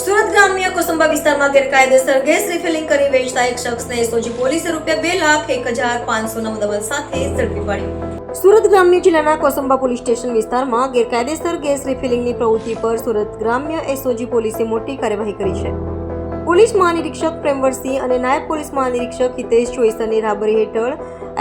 સુરત ગ્રામ્ય કોસંબા વિસ્તારમાં ગેરકાયદેસર ગેસ રિફિલિંગ કરી વેચતા એક શખ્સને સોજી પોલીસે રૂપિયા બે લાખ એક હજાર પાંચસોના મુદ્દામાલ સાથે ઝડપી પાડ્યો. સુરત ગ્રામ્ય જિલ્લાના કોસંબા પોલીસ સ્ટેશન વિસ્તારમાં ગેરકાયદેસર ગેસ રિફિલિંગની પ્રવૃત્તિ પર સુરત ગ્રામ્ય એસઓજી પોલીસે મોટી કાર્યવાહી કરી છે. પોલીસ મહાનિરીક્ષક પ્રેમવરસિંહ અને નાયબ પોલીસ મહાનિરીક્ષક હિતેશ ચોઈસરની રાબરી હેઠળ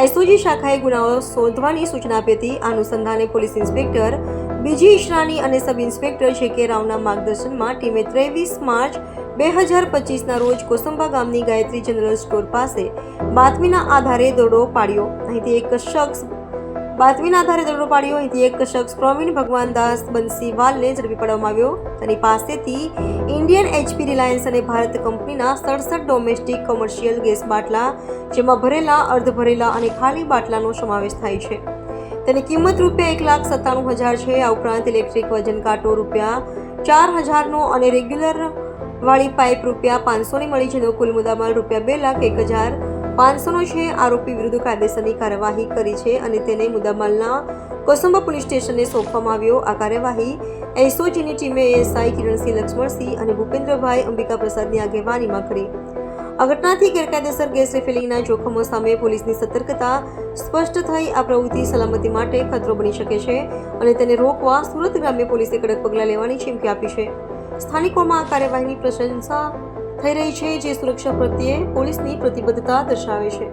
એસઓજી શાખાએ ગુનાઓ શોધવાની સૂચના આપી હતી. અનુસંધાને પોલીસ ઇન્સ્પેક્ટર બીજી ઈશરાની અને સબ ઇન્સ્પેક્ટર જે કે રાવના માર્ગદર્શનમાં ટીમે ત્રેવીસ માર્ચ બે હજાર પચીસના રોજ કોસંબા ગામની ગાયત્રી જનરલ સ્ટોર પાસે બાતમીના આધારે દોડો પાડ્યો. અહીંથી એક શખ્સ બાતમીના આધારે દરોડો પાડ્યો અહીંથી એક શખ્સ પ્રવીણ ભગવાનદાસ બંસીવાલને ઝડપી પાડવામાં આવ્યો. તેની પાસેથી ઇન્ડિયન એચપી રિલાયન્સ અને ભારત કંપનીના સડસઠ ડોમેસ્ટિક કોમર્શિયલ ગેસ બાટલા, જેમાં ભરેલા અર્ધ ભરેલા અને ખાલી બાટલાનો સમાવેશ થાય છે. તેની કિંમત રૂપિયા એક લાખ સત્તાણું હજાર છે. આ ઉપરાંત ઇલેક્ટ્રિક વજન કાંટો રૂપિયા ચાર હજારનો અને રેગ્યુલર વાળી પાઇપ રૂપિયા પાંચસોની મળી જેનો કુલ મુદ્દામાલ રૂપિયા બે લાખ એક હજાર પાંચસોનો છે. આરોપી વિરુદ્ધ કાયદેસરની કાર્યવાહી કરી છે અને તેને મુદ્દામાલના કોસંબા પોલીસ સ્ટેશને સોંપવામાં આવ્યો. આ કાર્યવાહી એસઓજીની ટીમે એએસઆઈ કિરણસિંહ લક્ષ્મણસિંહ અને ભૂપેન્દ્રભાઈ અંબિકા પ્રસાદની આગેવાનીમાં કરી. આ ઘટનાથી ગેરકાયદેસર ગેસ રિફિલિંગના જોખમો સામે પોલીસની સતર્કતા સ્પષ્ટ થઈ. આ પ્રવૃત્તિ સલામતી માટે ખતરો બની શકે છે અને તેને રોકવા સુરત ગ્રામ્ય પોલીસે કડક પગલાં લેવાની ચીમકી આપી છે. સ્થાનિકોમાં આ કાર્યવાહીની પ્રશંસા થઈ રહી છે જે સુરક્ષા પ્રત્યે પોલીસની પ્રતિબદ્ધતા દર્શાવે છે.